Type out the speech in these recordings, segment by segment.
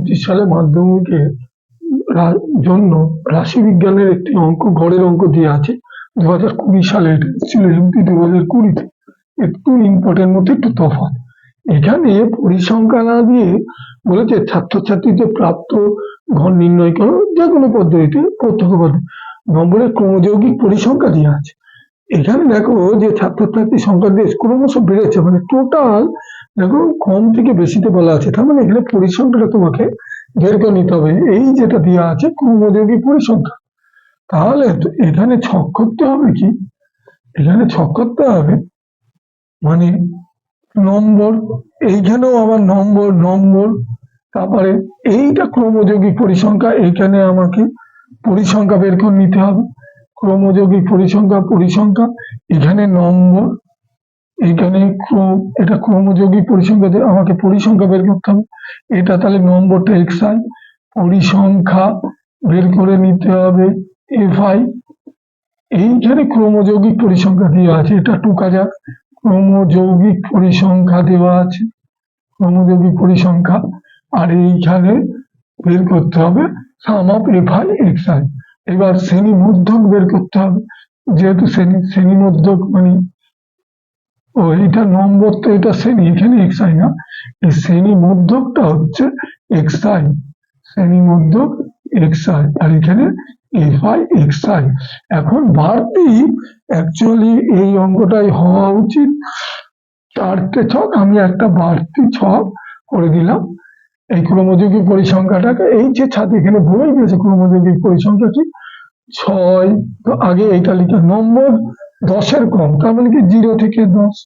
পঁচিশ সালে মাধ্যমিকের রা- জন্য রাশিবিজ্ঞানের একটি অঙ্ক, গড়ের অঙ্ক দিয়ে আছে। দু হাজার কুড়ি সালে এটা ছিল এমপি দু হাজার কুড়িতে। একটু ইম্পর্টেন্ট মধ্যে একটু তফাৎ। এখানে পরিসংখ্যা না দিয়ে বলেছে ছাত্রছাত্রীদের প্রাপ্ত ঘর নির্ণয় করো, যে কোনো পদ্ধতিতে প্রত্যক্ষ পদ্ধতি নম্বরের ক্রমযৌগিক পরিসংখ্যা দেওয়া আছে। এখানে দেখো যে ছাত্রছাত্রীর সংখ্যা দিয়ে ক্রমশ বেড়েছে মানে টোটাল দেখো কম থেকে বেশিতে বলা আছে, তার মানে এখানে পরিসংখ্যাটা তোমাকে বের করে নিতে হবে। এই যেটা দেওয়া আছে ক্রমযৌগিক পরিসংখ্যা তাহলে এখানে ছক করতে হবে কি? এখানে ছক করতে হবে মানে নম্বর, এইখানেও আবার নম্বর নম্বর, তারপরে এইটা ক্রমযোগী পরিসংখ্যা, এইখানে আমাকে পরিসংখ্যা বের করে নিতে হবে। ক্রমযৌগিক পরিসংখ্যা পরিসংখ্যা, এখানে নম্বর ক্রম এটা ক্রমযৌগিক পরিসংখ্যা আমাকে পরিসংখ্যা বের করতে হবে। এটা তাহলে নম্বরটা এক্স আই পরিসংখ্যা বের করে নিতে হবে এফ আই এইখানে ক্রমযৌগিক পরিসংখ্যা দেওয়া আছে, এটা টুকা যাক ক্রমযৌগিক পরিসংখ্যা দেওয়া আছে ক্রমযৌগিক পরিসংখ্যা। আর এইখানে বের করতে হবে sum of f i x i এবার শ্রেণি মধ্যক বের করতে হবে। যেহেতু শ্রেণি শ্রেণি মধ্যক মানে ও এটা নম্বর তো এটা শ্রেণি, এখানে এক্স আই না? এই শ্রেণি মধ্যকটা হচ্ছে এক্স আই শ্রেণি মধ্যক এক্স আই আর এখানে এফ আই এক্স আই এখন বাড়তি অ্যাকচুয়ালি এই অঙ্কটাই হওয়া উচিত। চারটে ছক, আমি একটা বাড়তি ছক করে দিলাম। এই ক্রমযৌগিক পরিসংখ্যাটাকে, এই যে ছাত্র এখানে বলে গেছে ক্রমযৌগিক পরিসংখ্যা কি ছয়, তো আগে এইটা লিখে নম্বর দশের কম, তার মানে কি জিরো থেকে দশ?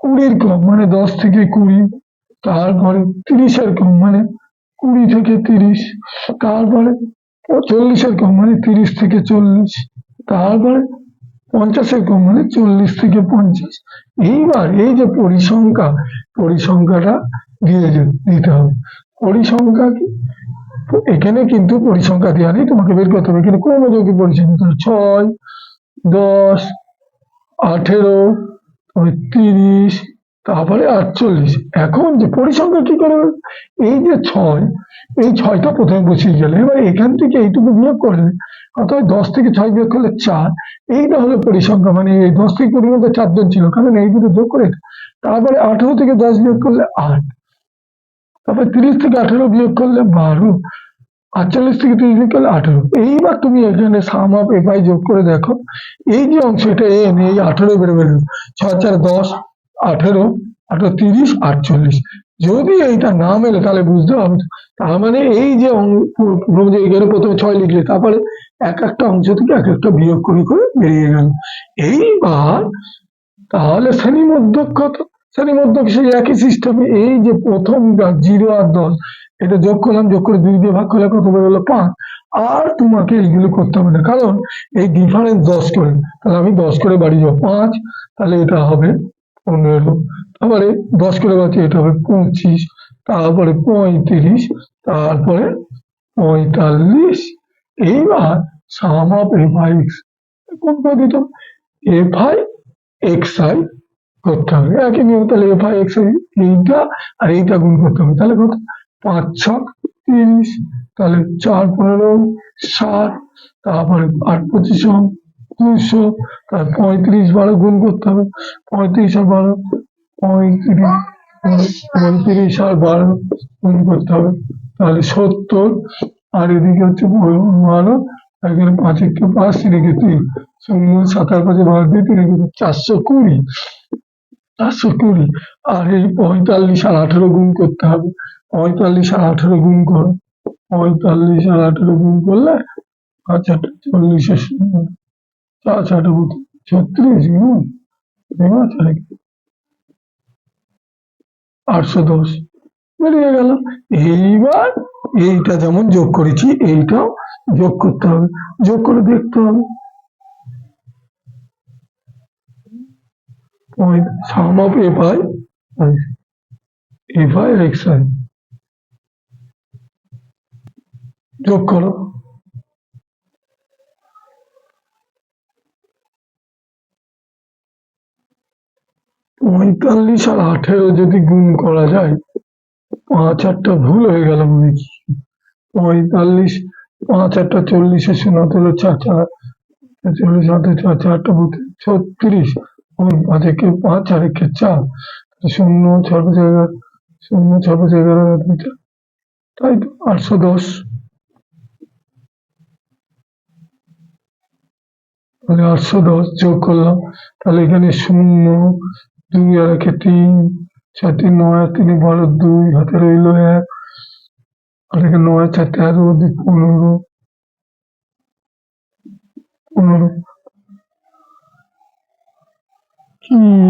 কুড়ির কম মানে দশ থেকে কুড়ি, তারপরে তিরিশের কম মানে কুড়ি থেকে তিরিশ, তারপরে চল্লিশের কম মানে তিরিশ থেকে চল্লিশ, তারপরে পঞ্চাশের কম মানে চল্লিশ থেকে পঞ্চাশ। এইবার এই যে পরিসংখ্যা, পরিসংখ্যাটা দিয়ে দিতে হবে। পরিসংখ্যা কি? এখানে কিন্তু পরিসংখ্যা দেওয়া নেই, তোমাকে বের করতে হবে। এখানে ক্রমযৌগিক পরিসংখ্যা, ছয়, দশ আঠেরো তিরিশ, তারপরে আটচল্লিশ। এখন যে পরিসংখ্যা কি করে এই যে ছয়, এই ছয়টা প্রথমে বসিয়ে গেলে। এবার এখান থেকে এইটুকু বিয়োগ করলে, অর্থাৎ দশ থেকে ছয় বিয়োগ করলে চার, এইটা হলো পরিসংখ্যা। মানে এই দশ থেকে কুড়ির মধ্যে চারজন ছিল, কারণ এই দুটো যোগ করে তারপরে আঠেরো থেকে দশ বিয়োগ করলে আট, তারপরে তিরিশ থেকে আঠেরো বিয়োগ করলে বারো আটচল্লিশ থেকে তিরিশ বিয়োগ করলে আঠেরো। এইবার তুমি এখানে সাম আপ এফআই যোগ করে দেখো। এই যে অংশ এটা এন এই আঠেরো বেড়ে বেড়ে ছয়, চার, দশ, আঠেরো আঠেরো, তিরিশ, আটচল্লিশ। যদি এইটা না মেলে, তাহলে বুঝতে হবে। তার মানে এই যে অং- পু- পুরো যে এখানে প্রথমে ছয় লিখলে, তারপরে এক একটা অংশ থেকে এক একটা বিয়োগ করে করে বেরিয়ে গেল। এইবার তাহলে শ্রেণি মধ্যক কত? মধ্যক সেই একই সিস্টেমে এই যে প্রথমটা জিরো আর দশ, এটা যোগ করলাম, যোগ করে দুই দিয়ে ভাগ করলে কত বেরোলো? পাঁচ। আর তোমাকে এইগুলো করতে হবে না। কারণ এই ডিফারেন্স দশ করে। তাহলে আমি দশ করে বাড়ি যাব। পাঁচ, তাহলে এটা হবে পনেরো। তারপরে দশ করে বাড়ছি, এটা হবে পঁচিশ। তারপরে পঁয়ত্রিশ, তারপরে পঁয়তাল্লিশ। এইবার sum of f i x কোন এফ আই এক্স আই করতে হবে। একই নিয়ম তাহলে এফ আই এক্স এইটা আর এইটা গুণ করতে হবে। তাহলে কত? পাঁচ ছক তিরিশ, তাহলে চার পনেরো ষাট তারপরে আট পঁচিশ দুশো তার পঁয়ত্রিশ বারো গুণ করতে হবে। পঁয়ত্রিশ আর বারো, পঁয়ত্রিশ আর বারো গুণ করতে হবে। তাহলে সত্তর, আর এদিকে হচ্ছে বারো, এখানে পাঁচ একটু পাঁচ তিরিকে তিন। শূন্য সাতার পাঁচে বারো দিয়ে তিন একে চারশো কুড়ি। চারশো কুড়ি আর এই পঁয়তাল্লিশ আর আঠেরো গুণ করতে হবে। পঁয়তাল্লিশ আর আঠেরো গুণ করো। পঁয়তাল্লিশ আর আঠেরো গুণ করলে শূন্য চার চারটে ছত্রিশ গুণ। আটশো দশ। বেরিয়ে গেল। এইবার এইটা যেমন যোগ করেছি, এইটাও যোগ করতে হবে। যোগ করে দেখতে হবে। Of f i f i x i যোগ করো। পঁয়তাল্লিশ আর আঠেরো যদি গুণ করা যায়, পাঁচ আটটা ভুল হয়ে গেল মনে কি পঁয়তাল্লিশ, পাঁচ আটটা চল্লিশে শূন্য হলো চার চার, চল্লিশ হাতে চার চারটা ছত্রিশ। পাঁচ একে পাঁচ আর একে চার। শূন্য, ছয় পাঁচ এগারো, শূন্য, ছয় পাঁচ এগারো আর দুই তাই তো, আটশো দশ। তাহলে আটশো দশ যোগ করলাম। তাহলে এখানে শূন্য, দুই আর একে তিন চার তিন নয় আর তিনে বারো, দুই, হাতে রইল এক। আর এখানে নয় চার তেরো দুই, পনেরো। পনেরো। কি